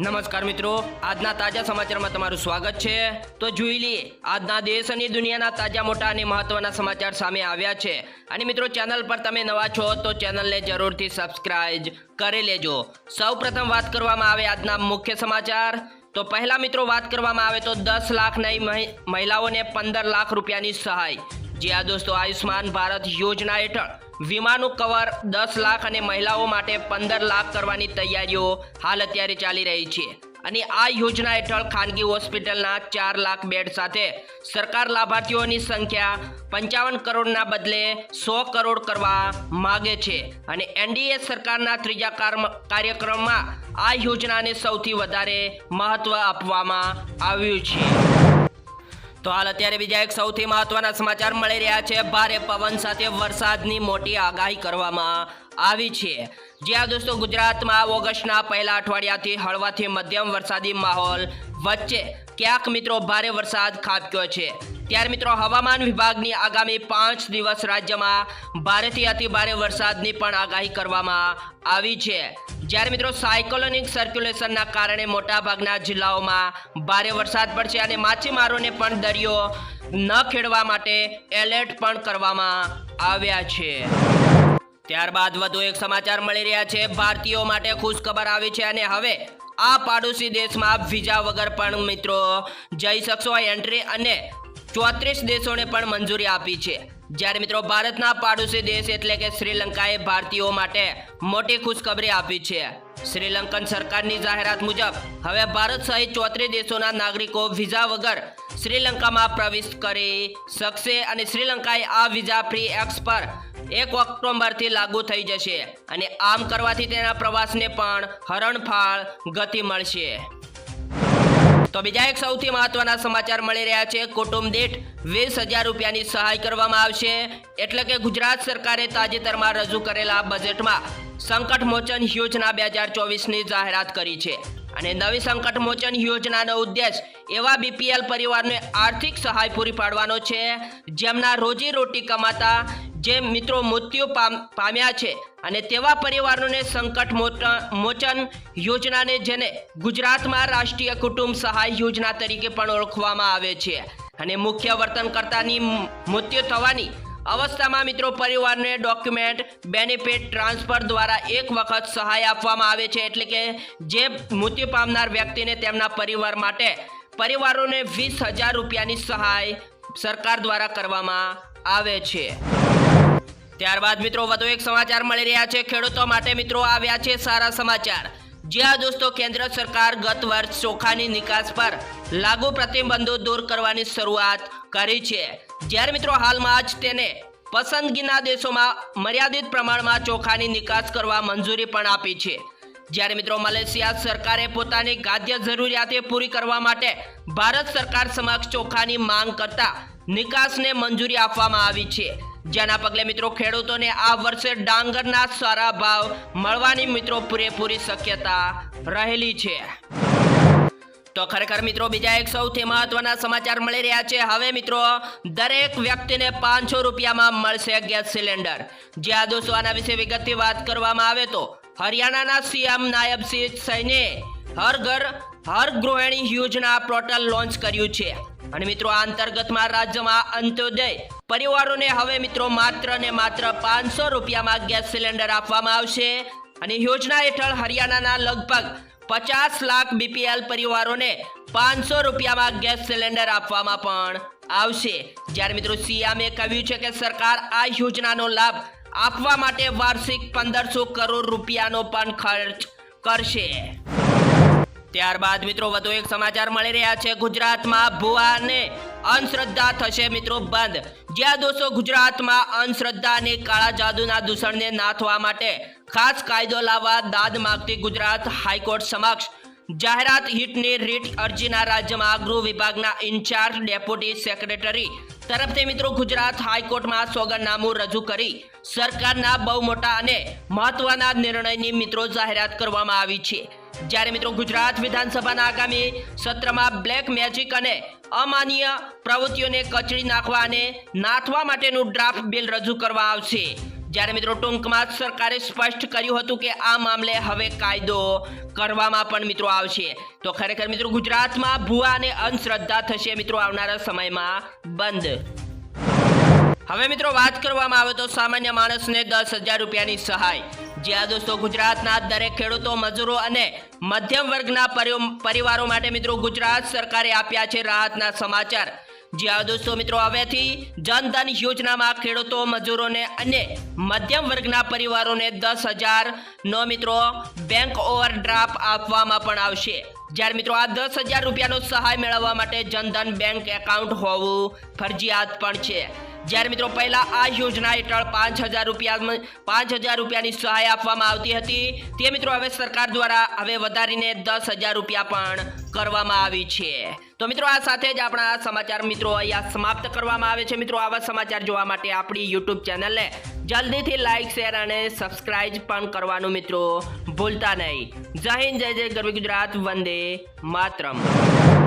નમસ્કાર મિત્રો, આજના તાજા સમાચારમાં તમારું સ્વાગત છે. તો જોઈ લઈએ, આજના દેશ અને દુનિયાના તાજા, મોટા અને મહત્વના સમાચાર સામે આવ્યા છે. અને મિત્રો, ચેનલ પર તમે નવા છો, તો ચેનલને જરૂરથી સબસ્ક્રાઇબ કરી લેજો. સૌપ્રથમ વાત કરવામાં આવે આજના મુખ્ય સમાચાર. તો પહેલા મિત્રો, વાત કરવામાં આવે તો દસ લાખ નહીં મહિ- મહિલાઓને પંદર લાખ રૂપિયાની સહાય. જે આ દોસ્તો આયુષ્માન ભારત યોજના હેઠળ વીમાનું કવર દસ લાખ અને મહિલાઓ માટે પંદર લાખ કરવાની તૈયારીઓ હાલ અત્યારે ચાલી રહી છે. અને આ યોજના હેઠળ ખાનગી હોસ્પિટલના ચાર લાખ બેડ સાથે સરકાર લાભાર્થીઓની સંખ્યા પંચાવન કરોડના બદલે સો કરોડ કરવા માગે છે. અને એનડીએ સરકારના ત્રીજા કાર્મ- કાર્યક્રમમાં આ યોજનાને સૌથી વધારે મહત્વ આપવામાં આવ્યું છે. તો હાલ અત્યારે બીજા એક સૌથી મહત્વના સમાચાર મળી રહ્યા છે. ભારે પવન સાથે વરસાદની મોટી આગાહી કરવામાં આવી છે. જ્યાં દોસ્તો, ગુજરાતમાં ઓગસ્ટના પહેલા અઠવાડિયાથી હળવાથી મધ્યમ વરસાદી માહોલ વચ્ચે ક્યાંક મિત્રો ભારે વરસાદ ખાબક્યો છે. ત્યારે મિત્રો હવામાન વિભાગની આગામી પાંચ દિવસ રાજ્યમાં ભારેથી અતિ ભારે વરસાદની પણ આગાહી કરવામાં આવી છે. જ્યારે મિત્રો સાયકોલોનિક સર્ક્યુલેશનના કારણે મોટાભાગના જિલ્લાઓમાં ભારે વરસાદ પડશે અને માછીમારોને પણ દરિયો ન ખેડવા માટે એલર્ટ પણ કરવામાં આવ્યા છે. ત્યારબાદ વધુ એક સમાચાર મળી રહ્યા છે. ભારતીયો માટે ખુશખબર આવી છે અને હવે આ પાડોશી દેશમાં વિઝા વગર પણ મિત્રો જઈ શકશો એન્ટ્રી અને ચોત્રીસ દેશોને પણ મંજૂરી આપી છે. જ્યારે મિત્રો ભારતના પાડોશી દેશ એટલે કે શ્રીલંકાએ ભારતીયો માટે મોટી ખુશખબરી આપી છે. શ્રીલંકન સરકારની જાહેરાત મુજબ, હવે ભારત સહિત ચોત્રીસ દેશોના નાગરિકો વિઝા વગર શ્રીલંકામાં પ્રવેશ કરી શકશે અને શ્રીલંકાએ આ વિઝા ફ્રી એક્સ પર એક ઓક્ટોબરથી લાગુ થઈ જશે અને આમ કરવાથી તેના પ્રવાસને પણ હરણફાળ ગતિ મળશે. તો બીજા એક સૌથી મહત્વના સમાચાર મળી રહ્યા છે. કુટુંબ દીઠ વીસ હજાર રૂપિયાની સહાય કરવામાં આવશે. એટલે કે ગુજરાત સરકારે તાજેતરમાં રજૂ કરેલા બજેટમાં સંકટ મોચન યોજના બે હજાર ચોવીસની જાહેરાત કરી છે. અને નવી સંકટ મોચન યોજનાનો ઉદ્દેશ એવા બીપીએલ પરિવારને આર્થિક સહાય પૂરી પાડવાનો છે. જેમના રોજી રોટી કમાતા જે મિત્રો મૃત્યુ પામ- પામ્યા છે અને તેવા પરિવારોને સંકટ મોચન યોજનાને જેને ગુજરાતમાં રાષ્ટ્રીય કુટુંબ સહાય યોજના તરીકે પણ ઓળખવામાં આવે છે. અને મુખ્ય વર્તનકર્તાની મૃત્યુ થવાની અવસ્થામાં મિત્રો પરિવારને ડોક્યુમેન્ટ, બેનિફિટ, ટ્રાન્સફર દ્વારા એક વખત સહાય આપવામાં આવે છે એટલે કે જે મૃત્યુ પામનાર વ્યક્તિને તેમના પરિવાર માટે પરિવારોને વીસ હજાર રૂપિયાની સહાય સરકાર દ્વારા કરવામાં આવે છે. ત્યારબાદ મિત્રો વધુ એક સમાચાર મળી રહ્યા છે. ખેડૂતો માટે મિત્રો આવ્યા છે સારા સમાચાર. જ્યાં દોસ્તો, કેન્દ્ર સરકાર ગત વર્ષ ચોખાની નિકાસ પર લાગુ પ્રતિબંધો દૂર કરવાની શરૂઆત કરી છે. જ્યારે મિત્રો, હાલમાં જ તેને પસંદગીના દેશોમાં મર્યાદિત પ્રમાણમાં ચોખાની નિકાસ કરવા મંજૂરી પણ આપી છે. જ્યારે મિત્રો, મલેશિયા સરકારે પોતાની ખાદ્ય જરૂરિયાતે પૂરી કરવા માટે ભારત સરકાર સમક્ષ ચોખાની માંગ કરતા નિકાસને મંજૂરી આપવામાં આવી છે. જેના પગલે મિત્રો ખેડૂતોને આ વર્ષે ડાંગરના સારા ભાવ મળવાની મિત્રો પૂરેપૂરી શક્યતા રહેલી છે. તો ખરેખર મિત્રો બીજા એક સૌથી મહત્વના સમાચાર મળી રહ્યા છે. હવે મિત્રો, દરેક વ્યક્તિને પાંચસો રૂપિયામાં મળશે ગેસ સિલિન્ડર. જે આ દોસ્તો આના વિશે વિગતથી વાત કરવામાં આવે તો, હરિયાણાના સીએમ નાયબ સિંહ સૈને હર ઘર, હર ગૃહિણી યોજના પોર્ટલ લોન્ચ કર્યું છે. અને મિત્રો, આ અંતર્ગતમાં રાજ્યમાં અંત્યોદય. પરિવારોને હવે મિત્રો માત્ર ને માત્ર પાંચસો રૂપિયામાં ગેસ સિલિન્ડર આપવામાં આવશે. અને યોજના હેઠળ હરિયાણાના લગભગ પચાસ લાખ બીપીએલ પરિવારોને પાંચસો રૂપિયામાં ગેસ સિલિન્ડર આપવામાં પણ આવશે. જ્યારે મિત્રો સીએમએ કહ્યું છે કે સરકાર આ યોજનાનો લાભ આપવા માટે વાર્ષિક પંદરસો કરોડ રૂપિયાનો પણ ખર્ચ કરશે. ત્યારબાદ મિત્રો વધુ એક સમાચાર મળી રહ્યા છે ગુજરાતમાં ભુવાને અંધશ્રદ્ધા થશે મિત્રો બંધ. જ્યાં દોસ્તો ગુજરાતમાં અંધશ્રદ્ધા અને કાળા જાદુના દૂષણને નાથવા માટે ખાસ કાયદો લાવવા દાદ માગતી ગુજરાત હાઈકોર્ટ સમક્ષ. જાહેરાત હિટની રીટ અરજીના રાજ્યમાં ગૃહ વિભાગના ઇન્ચાર્જ ડેપ્યુટી સેક્રેટરી તરફથી મિત્રો ગુજરાત હાઈકોર્ટમાં સોગંદનામું રજૂ કરી સરકારના બહુ મોટા અને મહત્વના નિર્ણયની મિત્રો જાહેરાત કરવામાં આવી છે. જ્યારે મિત્રો ગુજરાત વિધાનસભાના આગામી સત્રમાં બ્લેક મેજિક અને અમાન્ય પ્રવૃત્તિઓને કચડી નાખવા અને નાથવા માટેનું ડ્રાફ્ટ બિલ રજૂ કરવા આવશે. જ્યારે મિત્રો ટૂંકમાં સરકારે સ્પષ્ટ કર્યું હતું કે આ મામલે હવે કાયદો કરવામાં પણ મિત્રો આવશે. તો ખરેખર મિત્રો ગુજરાતમાં ભૂવા અને અંધશ્રદ્ધા થશે મિત્રો આવનારા સમયમાં બંધ. હવે મિત્રો વાત કરવામાં આવે તો સામાન્ય માણસને દસ હજાર રૂપિયાની સહાય. જ્યાં દોસ્તો ગુજરાતના દરેક ખેડૂતો, મજૂરો અને મધ્યમ વર્ગના પરી- પરિવારો માટે મિત્રો ગુજરાત સરકારે આપ્યા છે રાહતના સમાચાર. જ્યાં દોસ્તો મિત્રો હવેથી જનધન યોજનામાં ખેડૂતો, મજૂરોને અને મધ્યમ વર્ગના પરિવારોને દસ હજાર નો મિત્રો બેંક ઓવરડ્રાફ્ટ આપવામાં પણ આવશે. જ્યારે મિત્રો આ દસ હજાર રૂપિયાનો સહાય મેળવવા માટે જનધન બેંક એકાઉન્ટ હોવું ફરજિયાત પણ છે. જ્યારે મિત્રો પહેલા આ યોજના હેઠળ પાંચ હજાર રૂપિયા પાંચ હજાર રૂપિયાની સહાય આપવામાં આવતી હતી. તે મિત્રો હવે સરકાર દ્વારા હવે વધારીને દસ હજાર રૂપિયા પણ કરવામાં આવી છે. તો મિત્રો આ સાથે જ આપણા સમાચાર મિત્રો અહીંયા સમાપ્ત કરવામાં આવે છે. મિત્રો આવા સમાચાર જોવા માટે આપણી યુટ્યુબ ચેનલને જલ્દીથી લાઇક શેર અને સબસ્ક્રાઇબ પણ કરવાનું મિત્રો ભૂલતા નહીં. જય હિન્દ, જય જય, ગરવી ગુજરાત, વંદે માતરમ.